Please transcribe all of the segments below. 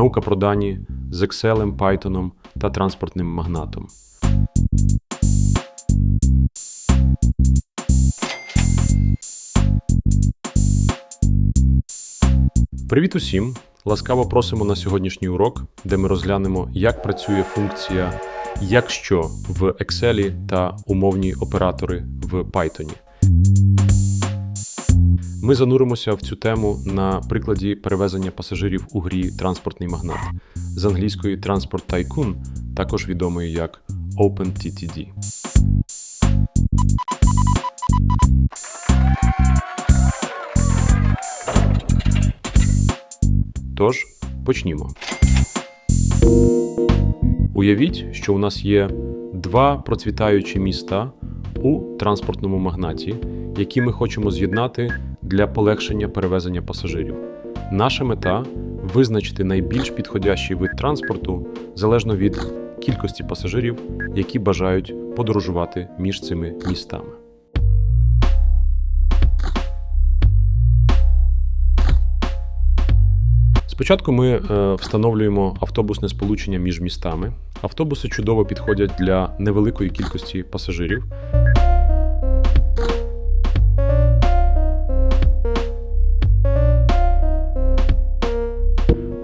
наука про дані з Excel, Python та транспортним магнатом. Привіт усім! Ласкаво просимо на сьогоднішній урок, де ми розглянемо, як працює функція якщо в Excel та умовні оператори в Python. Ми зануримося в цю тему на прикладі перевезення пасажирів у грі Транспортний магнат з англійської Transport Tycoon, також відомої як OpenTTD. Тож, почнімо. Уявіть, що у нас є два процвітаючі міста у транспортному магнаті, які ми хочемо з'єднати для полегшення перевезення пасажирів. Наша мета визначити найбільш підходящий вид транспорту залежно від кількості пасажирів, які бажають подорожувати між цими містами. Спочатку ми е, встановлюємо автобусне сполучення між містами. Автобуси чудово підходять для невеликої кількості пасажирів.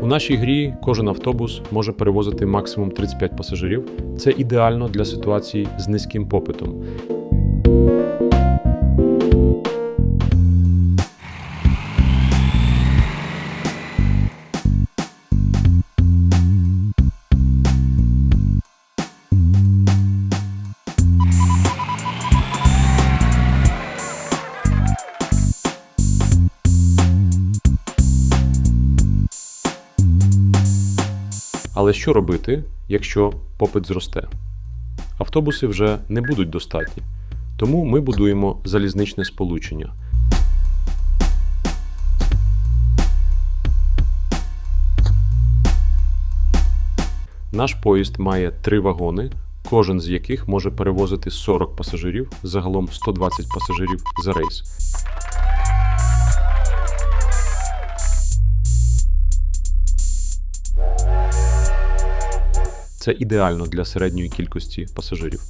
У нашій грі кожен автобус може перевозити максимум 35 пасажирів. Це ідеально для ситуації з низьким попитом. Але що робити, якщо попит зросте? Автобуси вже не будуть достатні, тому ми будуємо залізничне сполучення. Наш поїзд має три вагони, кожен з яких може перевозити 40 пасажирів, загалом 120 пасажирів за рейс. Це ідеально для середньої кількості пасажирів.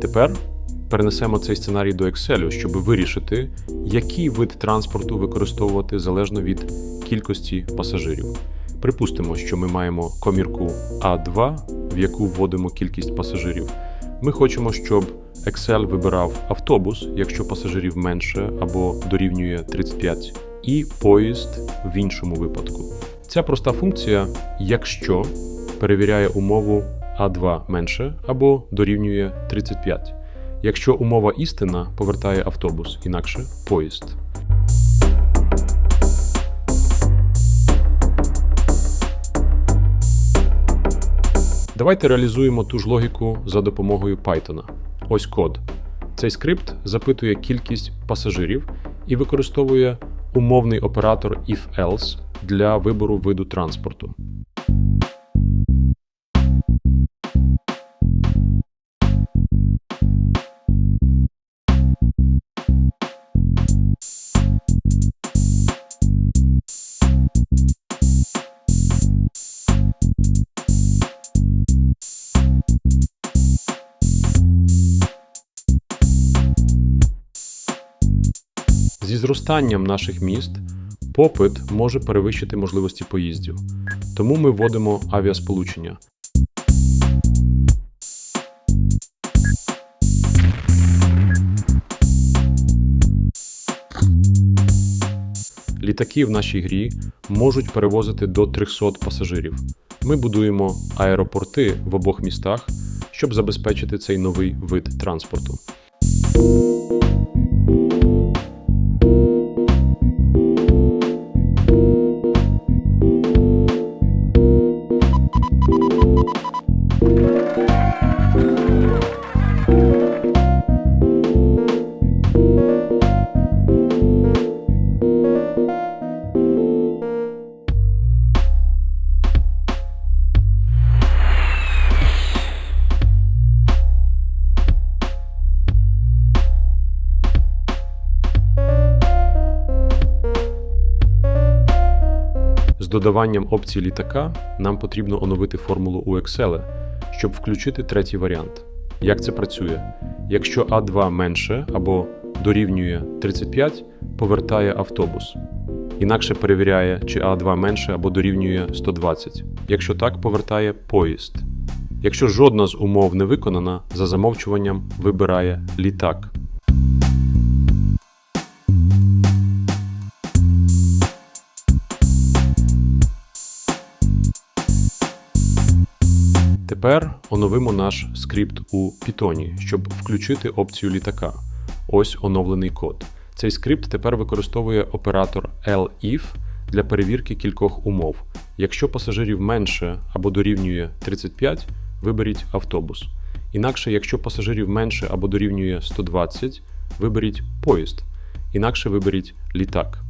Тепер перенесемо цей сценарій до Excel, щоб вирішити, який вид транспорту використовувати залежно від кількості пасажирів. Припустимо, що ми маємо комірку А2, в яку вводимо кількість пасажирів. Ми хочемо, щоб Excel вибирав автобус, якщо пасажирів менше або дорівнює 35, і поїзд в іншому випадку. Ця проста функція, якщо перевіряє умову А2 менше або дорівнює 35. Якщо умова істина, повертає автобус, інакше поїзд. Давайте реалізуємо ту ж логіку за допомогою Python. Ось код. Цей скрипт запитує кількість пасажирів і використовує умовний оператор if-else для вибору виду транспорту. Зі зростанням наших міст попит може перевищити можливості поїздів, тому ми вводимо авіасполучення. Літаки в нашій грі можуть перевозити до 300 пасажирів. Ми будуємо аеропорти в обох містах, щоб забезпечити цей новий вид транспорту. Додаванням опції літака нам потрібно оновити формулу у Excel, щоб включити третій варіант. Як це працює? Якщо А2 менше або дорівнює 35, повертає автобус. Інакше перевіряє, чи А2 менше або дорівнює 120. Якщо так, повертає поїзд. Якщо жодна з умов не виконана, за замовчуванням вибирає літак. Тепер оновимо наш скрипт у Python, щоб включити опцію літака. Ось оновлений код. Цей скрипт тепер використовує оператор elif для перевірки кількох умов. Якщо пасажирів менше або дорівнює 35, виберіть автобус. Інакше, якщо пасажирів менше або дорівнює 120, виберіть поїзд. Інакше виберіть літак.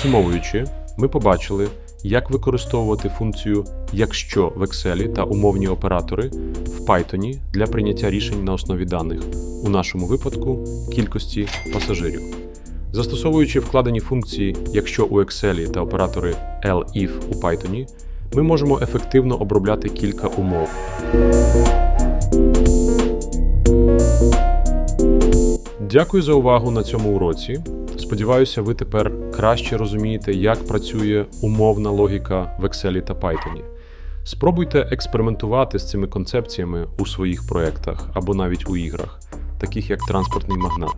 Підсумовуючи, ми побачили, як використовувати функцію якщо в Excel та умовні оператори в Python для прийняття рішень на основі даних, у нашому випадку кількості пасажирів. Застосовуючи вкладені функції якщо у Excel та оператори elif у Python, ми можемо ефективно обробляти кілька умов. Дякую за увагу на цьому уроці. Сподіваюся, ви тепер краще розумієте, як працює умовна логіка в Excel та Python. Спробуйте експериментувати з цими концепціями у своїх проєктах або навіть у іграх, таких як транспортний магнат.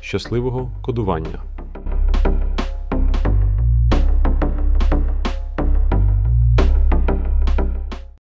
Щасливого кодування!